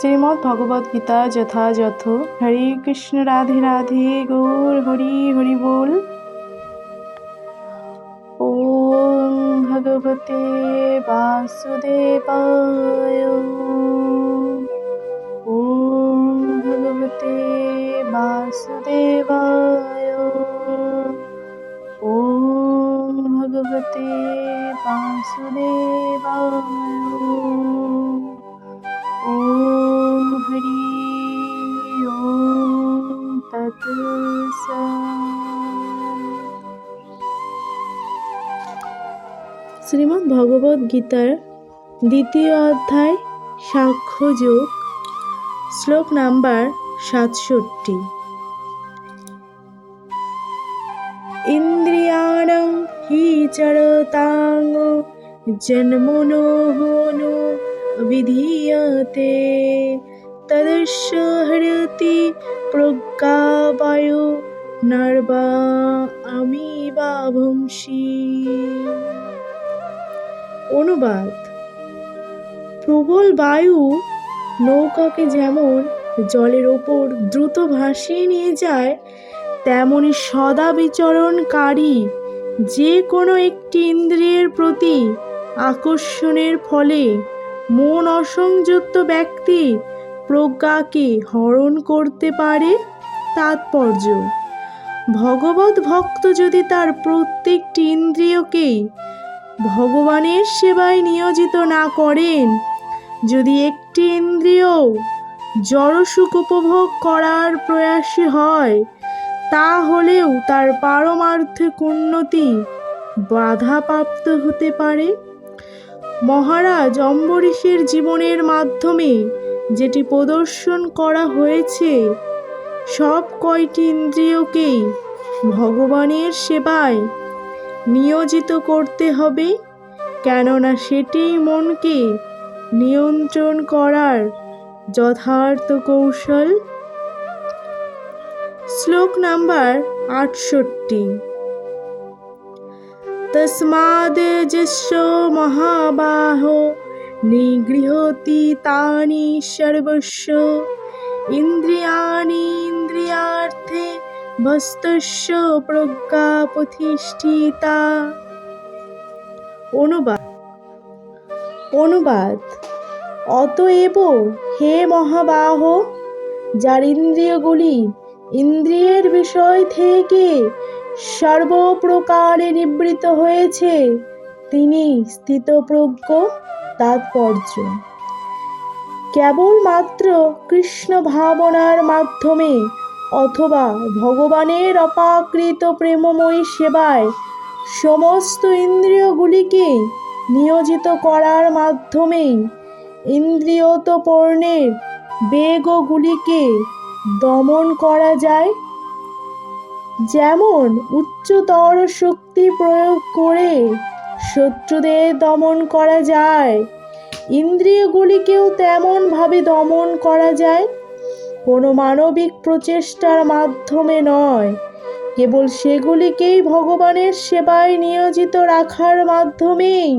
শ্রীমদ্ ভগবদ গীতা যথাযথ হরে কৃষ্ণ রাধে রাধে, গৌর হরি হরি বল। ওম ভগবতে বাসুদেবায়। ওম ভগবতে বাসুদেবায়। ওম ভগবতে বাসুদেবায় গীতার দ্বিতীয় অধ্যায়, সাক্ষ্যযোগ, শ্লোক নাম্বার সাতষট্টি। ইন্দ্রিয়াণং হি চরতাং জন্মনোহনো বিধীয়তে, তদস্য হরতি প্রজ্ঞাবায়ু নর্বা আমি বা ভংসী। অনুবাদ। প্রবল বায়ু নৌকাকে যেমন জলের ওপর দ্রুত ভাসিয়ে নিয়ে যায়, তেমনি সদা বিচরণকারী যে কোনো একটি ইন্দ্রিয়ের প্রতি আকর্ষণের ফলে মন অসংযুক্ত ব্যক্তি প্রজ্ঞাকে হরণ করতে পারে তাৎপর্য। ভগবত ভক্ত যদি তার প্রত্যেকটি ইন্দ্রিয়কেই ভগবানের সেবায় নিয়োজিত না করেন। যদি একটি ইন্দ্রিয় জড়সুখ উপভোগ করার প্রয়াসী হয়, তাহলেও তার পারমার্থিক উন্নতি বাধাপ্রাপ্ত হতে পারে। মহারাজ অম্বরীশের জীবনের মাধ্যমে যেটি প্রদর্শন করা হয়েছে, সব কয়টি ইন্দ্রিয়কেই ভগবানের সেবায় নিয়োজিত করতে হবে, কেননা সেটিই মনকে নিয়ন্ত্রণ করার যথার্থ কৌশল। শ্লোক নাম্বার আটষট্টি। তস্মাদ মহাবাহো নিগৃহতি তানি সর্বস্ব। ইন্দ্রিয়াণি ইন্দ্রিয়ার্থে বস্তস্য প্রজ্ঞা প্রতিষ্ঠিতা অনুবাদ। অনুবাদ। অতএব হে মহাবাহ, যার ইন্দ্রিয়গুলি ইন্দ্রিয়ের বিষয় থেকে সর্বপ্রকারে নিবৃত হয়েছে, তিনি স্থিতপ্রজ্ঞ তাৎপর্য। কেবলমাত্র কৃষ্ণ ভাবনার মাধ্যমে অথবা ভগবানের অপাকৃত প্রেমময়ী সেবায় সমস্ত ইন্দ্রিয়গুলিকে নিয়োজিত করার মাধ্যমেই ইন্দ্রিয়ত ইন্দ্রিয়তপর্ণের বেগগুলিকে দমন করা যায়। যেমন উচ্চতর শক্তি প্রয়োগ করে শত্রুদের দমন করা যায়, ইন্দ্রিয়গুলিকেও তেমনভাবে দমন করা যায়। কোনো মানবিক প্রচেষ্টার মাধ্যমে নয়। কেবল সেগুলিকেই ভগবানের সেবায় নিয়োজিত রাখার মাধ্যমেই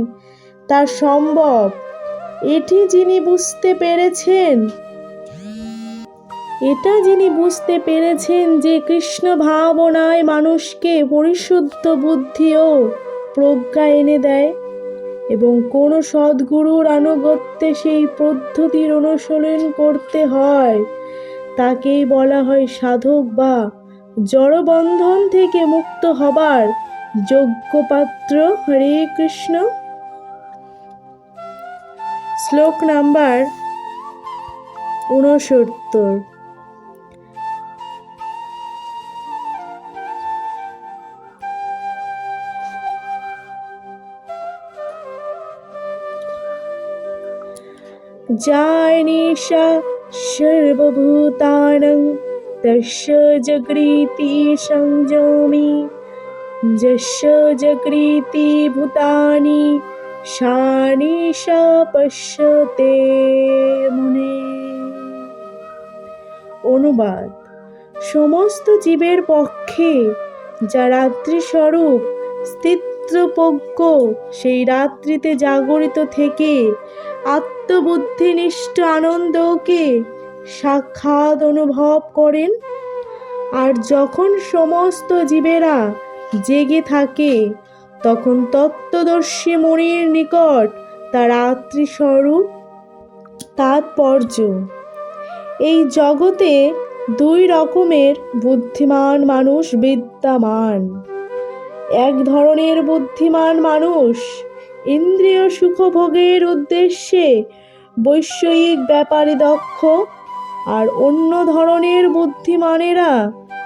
তা সম্ভব। এটি যিনি বুঝতে পেরেছেন, এটা যিনি বুঝতে পেরেছেন যে কৃষ্ণ ভাবনায় মানুষকে পরিশুদ্ধ বুদ্ধি ও প্রজ্ঞা এনে দেয় এবং কোনো সদ্গুরুর আনুগত্যে সেই পদ্ধতির অনুসরণ করতে হয়। তাকেই বলা হয় সাধক বা জড়বন্ধন থেকে মুক্ত হবার যোগ্যপাত্র হরে কৃষ্ণ। শ্লোক নাম্বার ঊনসত্তর। যায় নিশা সর্বভূতানং তস্য জগৃতি সংযমি, যস্য জগৃতি ভূতানি শানি পশ্যতে মনে। অনুবাদ, সমস্ত জীবের পক্ষে যা রাত্রিস্বরূপ স্থিতপ্রজ্ঞ সেই রাত্রিতে জাগরিত থেকে আত্মবুদ্ধিনিষ্ঠ আনন্দকে সাক্ষাৎ অনুভব করেন। আর যখন সমস্ত জীবেরা জেগে থাকে, তখন তত্ত্বদর্শী মনির নিকট তার আত্মস্বরূপ তাৎপর্য। এই জগতে দুই রকমের বুদ্ধিমান মানুষ বিদ্যমান। এক ধরনের বুদ্ধিমান মানুষ ইন্দ্রিয় সুখভোগের উদ্দেশ্যে বৈষয়িক ব্যাপারে দক্ষ আর অন্য ধরনের বুদ্ধিমানেরা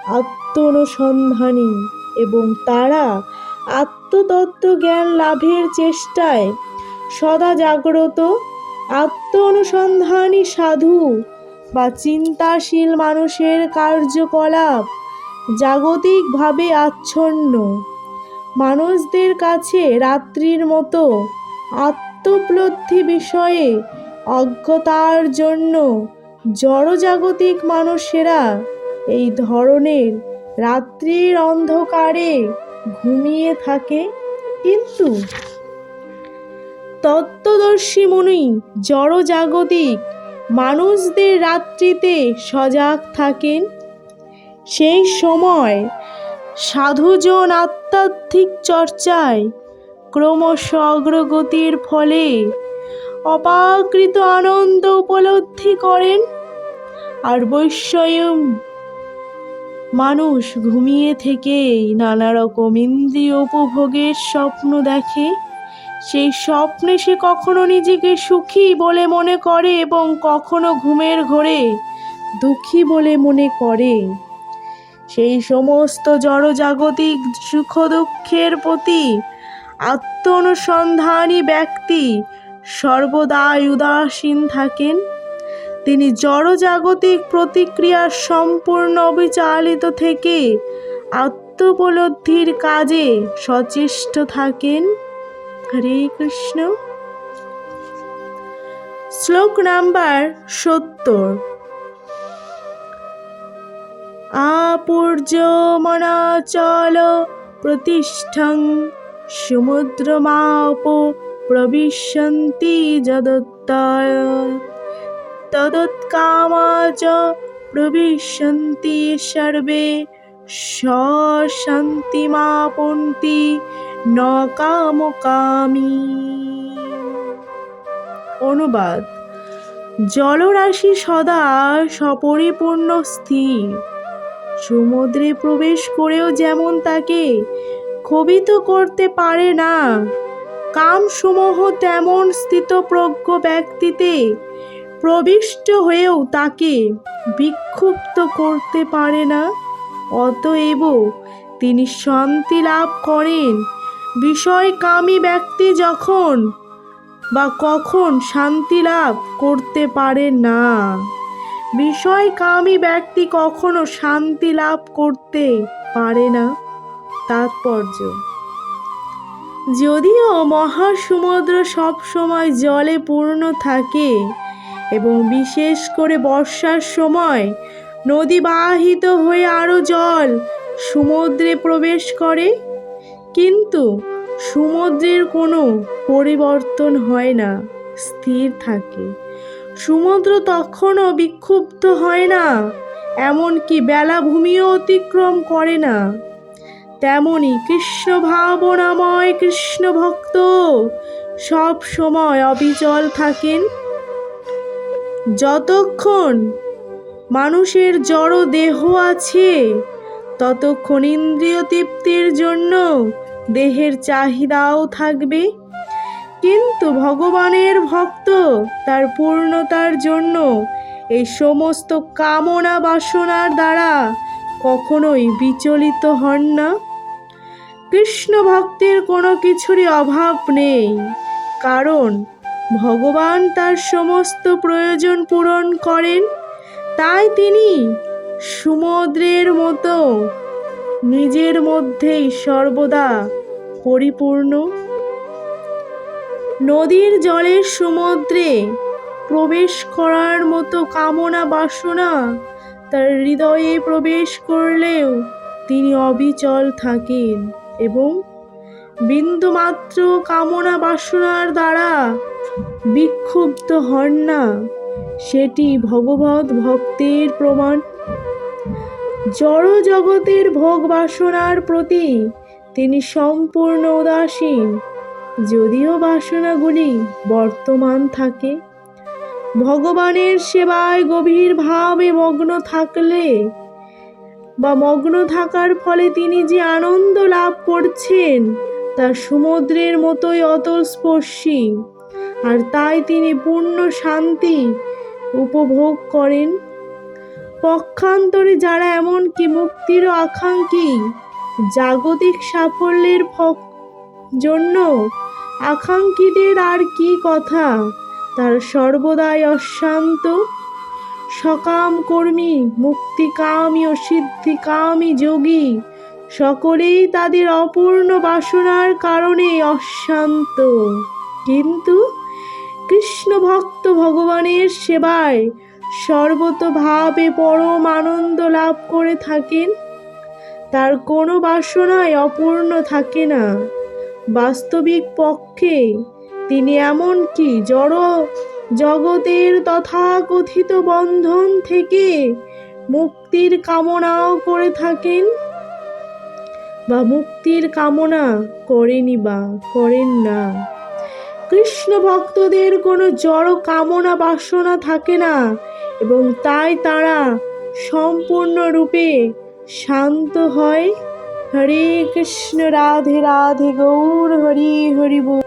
আত্ম অনুসন্ধানী এবং তারা আত্মতত্ত্ব জ্ঞান লাভের চেষ্টায় সদা জাগ্রত আত্ম অনুসন্ধানী সাধু বা চিন্তাশীল মানুষের কার্যকলাপ জাগতিকভাবে আচ্ছন্ন। মানুষদের কাছে রাত্রির মতো আত্মোপলব্ধি বিষয়ে অজ্ঞতার জন্য জড়জাগতিক মানুষেরা এই ধরনের রাত্রির অন্ধকারে ঘুমিয়ে থাকে। কিন্তু তত্ত্বদর্শী মুনি জড়জাগতিক মানুষদের রাত্রিতে সজাগ থাকেন। সেই সময় সাধুজন আধ্যাত্মিক চর্চায় ক্রমশ অগ্রগতির ফলে অপাকৃত আনন্দ উপলব্ধি করেন আর বৈষয়ম মানুষ ঘুমিয়ে থেকেই নানা রকম ইন্দ্রিয় উপভোগের স্বপ্ন দেখে। সেই স্বপ্নে সে কখনো নিজেকে সুখী বলে মনে করে এবং কখনো ঘুমের ঘোরে দুঃখী বলে মনে করে। সেই সমস্ত জড়জাগতিক সুখ দুঃখের প্রতি আত্ম অনুসন্ধানী ব্যক্তি সর্বদাই উদাসীন থাকেন। তিনি জড়জাগতিক প্রতিক্রিয়ার সম্পূর্ণ অবিচালিত থেকে আত্মোপলব্ধির কাজে সচেষ্ট থাকেন। হরে কৃষ্ণ। শ্লোক নাম্বার সত্তর। আপূর্যমনাচল প্রতিষ্ঠং সমুদ্রমাপ প্রবিশন্তি যদত্তায়। তদৎকামা চ প্রবিশন্তি সর্বে শান্তিমাপন্তি ন কামকামী অনুবাদ। জলরাশি সদা সপরিপূর্ণ স্থির। সমুদ্রে প্রবেশ করেও যেমন তাকে ক্ষোভিত করতে পারে না, কামসমূহ তেমন স্থিতপ্রজ্ঞ ব্যক্তিতে প্রবিষ্ট হয়েও তাকে বিক্ষুব্ধ করতে পারে না। অতএব তিনি শান্তি লাভ করেন। বিষয়কামী ব্যক্তি যখন বা কখন শান্তি লাভ করতে পারে না। বিষয়কামী ব্যক্তি কখনো শান্তি লাভ করতে পারে না। তাৎপর্য। যদিও মহাসমুদ্র সবসময় জলে পূর্ণ থাকে এবং বিশেষ করে বর্ষার সময় নদী বাহিত হয়ে আরও জল সমুদ্রে প্রবেশ করে, কিন্তু সমুদ্রের কোনো পরিবর্তন হয় না, স্থির থাকে। সমুদ্র তখনও বিক্ষুব্ধ হয় না, এমনকি বেলাভূমিও অতিক্রম করে না। তেমনি কৃষ্ণ ভাবনাময় কৃষ্ণ ভক্ত সব সময় অবিচল থাকেন। যতক্ষণ মানুষের জড় দেহ আছে, ততক্ষণ ইন্দ্রিয় তৃপ্তির জন্য দেহের চাহিদাও থাকবে। কিন্তু ভগবানের ভক্ত তার পূর্ণতার জন্য এই সমস্ত কামনা বাসনার দ্বারা কখনোই বিচলিত হন না। কৃষ্ণ ভক্তের কোনো কিছুরই অভাব নেই, কারণ ভগবান তার সমস্ত প্রয়োজন পূরণ করেন, তাই তিনি সমুদ্রের মতো নিজের মধ্যেই সর্বদা পরিপূর্ণ। নদীর জলের সমুদ্রে প্রবেশ করার মতো কামনা বাসনা তার হৃদয়ে প্রবেশ করলেও তিনি অবিচল থাকেন এবং বিন্দুমাত্র কামনা বাসনার দ্বারা বিক্ষুব্ধ হন না। সেটি ভগবত ভক্তের প্রমাণ। জড় জগতের ভোগ বাসনার প্রতি তিনি সম্পূর্ণ উদাসীন। যদিও বাসনাগুলি বর্তমান থাকে, ভগবানের সেবায় গভীরভাবে মগ্ন থাকলে বা মগ্ন থাকার ফলে তিনি যে আনন্দ লাভ করছেন, তা সমুদ্রের মতোই অতস্পর্শী আর তাই তিনি পূর্ণ শান্তি উপভোগ করেন। পক্ষান্তরে যারা এমনকি মুক্তির আকাঙ্ক্ষী, জাগতিক সাফল্যের ফ- জন্য আকাঙ্ক্ষীদের আর কি কথা? তার সর্বদাই অশান্ত। সকাম কর্মী, মুক্তিকামী ও সিদ্ধিকামী যোগী, সকলেই তাদের অপূর্ণ বাসনার কারণে অশান্ত। কিন্তু কৃষ্ণ ভক্ত ভগবানের সেবায় সর্বতভাবে পরম আনন্দ লাভ করে থাকেন, তার কোনো বাসনাই অপূর্ণ থাকে না। বাস্তবিক পক্ষে তিনি এমনকি জড় জগতের তথাকথিত বন্ধন থেকে মুক্তির কামনাও করে থাকেন? বা মুক্তির কামনা করেনি বা করেন না? কৃষ্ণ ভক্তদের কোনো জড় কামনা বাসনা থাকে না এবং তাই তারা সম্পূর্ণরূপে শান্ত হয়। হরে কৃষ্ণ রাধে রাধে গৌর হরি হরি বল